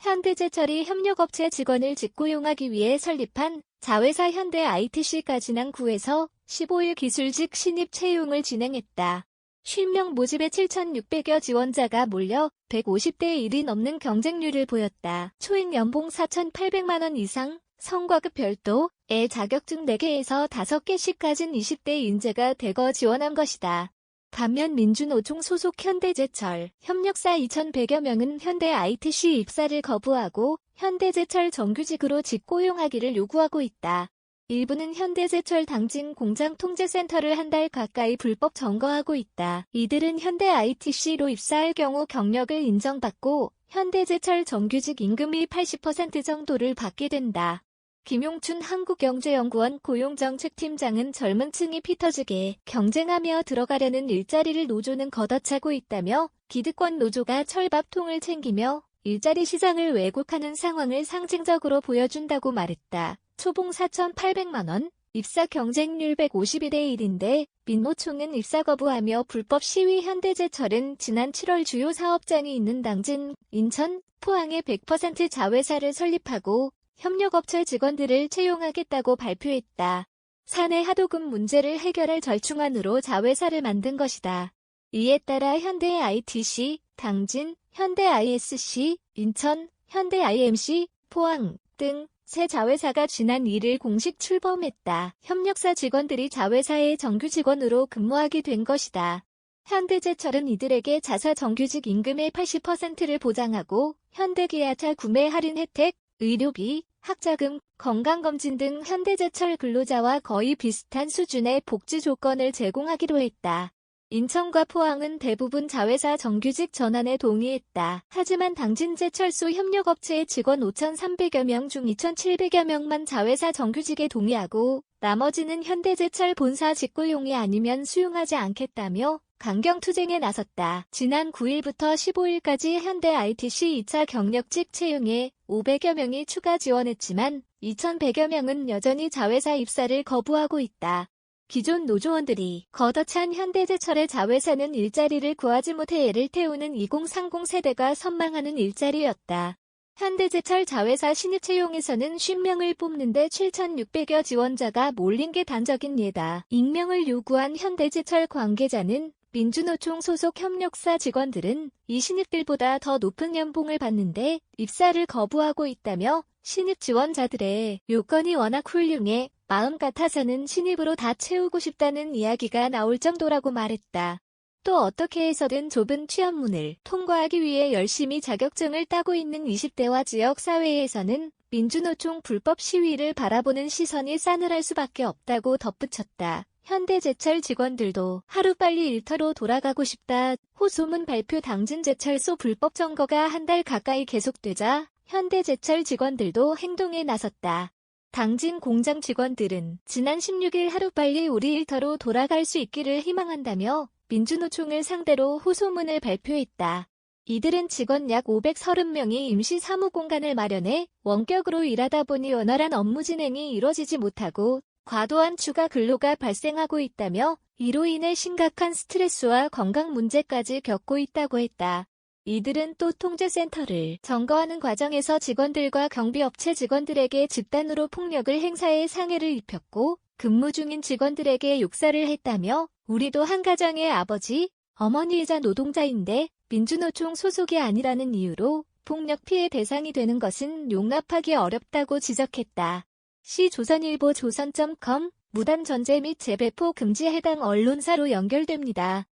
현대제철이 협력업체 직원을 직고용하기 위해 설립한 자회사 현대 ITC가 지난 9에서 15일 기술직 신입 채용을 진행했다. 10명 모집에 7,600여 지원자가 몰려 150대 1이 넘는 경쟁률을 보였다. 초임 연봉 4,800만원 이상, 성과급 별도의 자격증 4개에서 5개씩 가진 20대 인재가 대거 지원한 것이다. 반면 민주노총 소속 현대제철, 협력사 2,100여 명은 현대 ITC 입사를 거부하고 현대제철 정규직으로 직고용하기를 요구하고 있다. 일부는 현대제철 당진 공장 통제센터를 한 달 가까이 불법 점거하고 있다. 이들은 현대 ITC로 입사할 경우 경력을 인정받고 현대제철 정규직 임금이 80% 정도를 받게 된다. 김용춘 한국경제연구원 고용정책팀장은 젊은 층이 피 터지게 경쟁하며 들어가려는 일자리를 노조는 걷어차고 있다며 기득권 노조가 철밥통을 챙기며 일자리 시장을 왜곡하는 상황을 상징적으로 보여준다고 말했다. 초봉 4,800만원, 입사 경쟁률 152대 1인데 민노총은 입사 거부하며 불법 시위 현대제철은 지난 7월 주요 사업장이 있는 당진, 인천, 포항에 100% 자회사를 설립하고 협력업체 직원들을 채용하겠다고 발표했다. 사내 하도급 문제를 해결할 절충안으로 자회사를 만든 것이다. 이에 따라 현대 ITC, 당진, 현대 ISC, 인천, 현대 IMC, 포항 등 새 자회사가 지난 1일 공식 출범했다. 협력사 직원들이 자회사의 정규 직원으로 근무하게 된 것이다. 현대제철은 이들에게 자사 정규직 임금의 80%를 보장하고 현대기아차 구매 할인 혜택, 의료비, 학자금, 건강검진 등 현대제철 근로자와 거의 비슷한 수준의 복지 조건을 제공하기로 했다. 인천과 포항은 대부분 자회사 정규직 전환에 동의했다. 하지만 당진제철소 협력업체의 직원 5,300여 명 중 2,700여 명만 자회사 정규직에 동의하고 나머지는 현대제철 본사 직고용이 아니면 수용하지 않겠다며 강경투쟁에 나섰다. 지난 9일부터 15일까지 현대 ITC 2차 경력직 채용에 500여 명이 추가 지원했지만 2,100여 명은 여전히 자회사 입사를 거부하고 있다. 기존 노조원들이 걷어찬 현대제철의 자회사는 일자리를 구하지 못해 애를 태우는 2030 세대가 선망하는 일자리였다. 현대제철 자회사 신입 채용에서는 50명을 뽑는데 7,600여 지원자가 몰린 게 단적인 예다. 익명을 요구한 현대제철 관계자는 민주노총 소속 협력사 직원들은 이 신입들보다 더 높은 연봉을 받는데 입사를 거부하고 있다며 신입 지원자들의 요건이 워낙 훌륭해 마음 같아서는 신입으로 다 채우고 싶다는 이야기가 나올 정도라고 말했다. 또 어떻게 해서든 좁은 취업문을 통과하기 위해 열심히 자격증을 따고 있는 20대와 지역사회에서는 민주노총 불법 시위를 바라보는 시선이 싸늘할 수밖에 없다고 덧붙였다. 현대제철 직원들도 하루빨리 일터로 돌아가고 싶다. 호소문 발표 당진 제철소 불법 점거가 한 달 가까이 계속되자 현대제철 직원들도 행동에 나섰다. 당진 공장 직원들은 지난 16일 하루빨리 우리 일터로 돌아갈 수 있기를 희망한다며 민주노총을 상대로 호소문을 발표했다. 이들은 직원 약 530명이 임시 사무 공간을 마련해 원격으로 일하다 보니 원활한 업무 진행이 이뤄지지 못하고 과도한 추가 근로가 발생하고 있다며 이로 인해 심각한 스트레스와 건강 문제까지 겪고 있다고 했다. 이들은 또 통제센터를 점거하는 과정에서 직원들과 경비업체 직원들에게 집단으로 폭력을 행사해 상해를 입혔고 근무 중인 직원들에게 욕설을 했다며 우리도 한 가정의 아버지, 어머니이자 노동자인데 민주노총 소속이 아니라는 이유로 폭력 피해 대상이 되는 것은 용납하기 어렵다고 지적했다. 시 조선일보 조선.com 무단 전제 및 재배포 금지 해당 언론사로 연결됩니다.